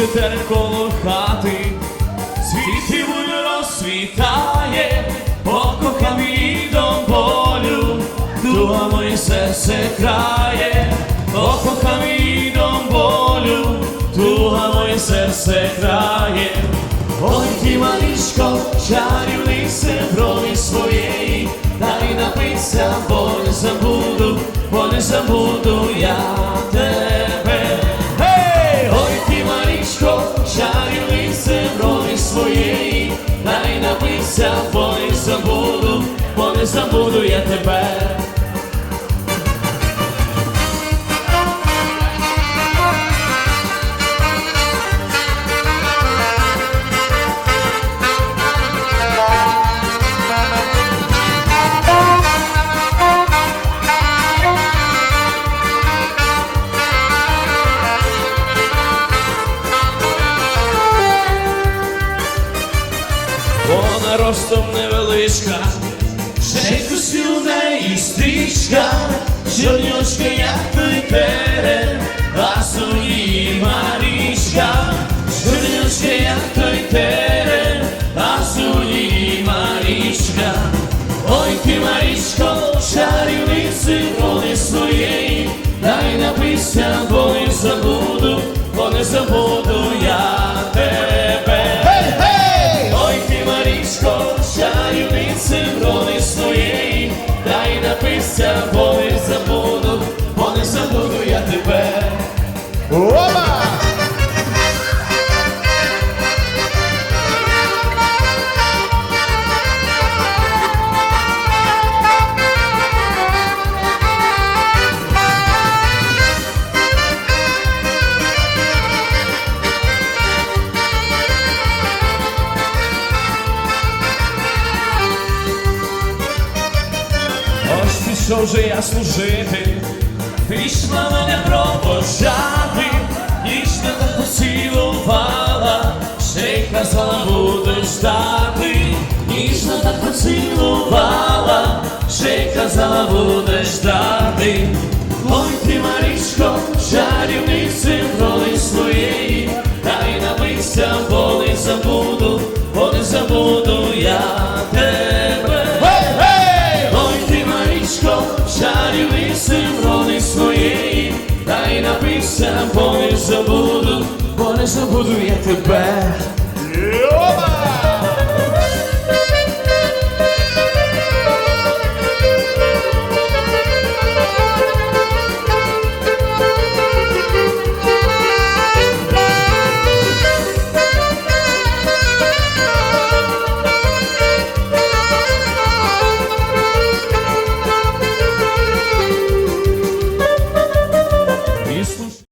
Квіти тереколо хати, світи буй розсвітає, її до болю, дуга моє серце крає, її до болю, дуга моє серце крає. Ой, ти, малишко, чарівнице броні своєї, дай напиться, бо не забуду, бо не забуду своєї, дай напися, бо не забуду, бо не забуду я тебе. Ростом невеличка, ще косюна і стрічка, чорнючка, як терен, а суї Марічка, чорнючка, як той терен, а суї Марічка. Ой, ти, Марічко, чарівниці роли своєї, дай напися, дай напися, Пішов же я служити, пішла мене пробожати, ніжно так поцілувала, ще й казала буду ждати, ніжно так поцілувала, ще й казала буде ждати. Своєї, дай напися, бо забуду, бо забуду я тебе.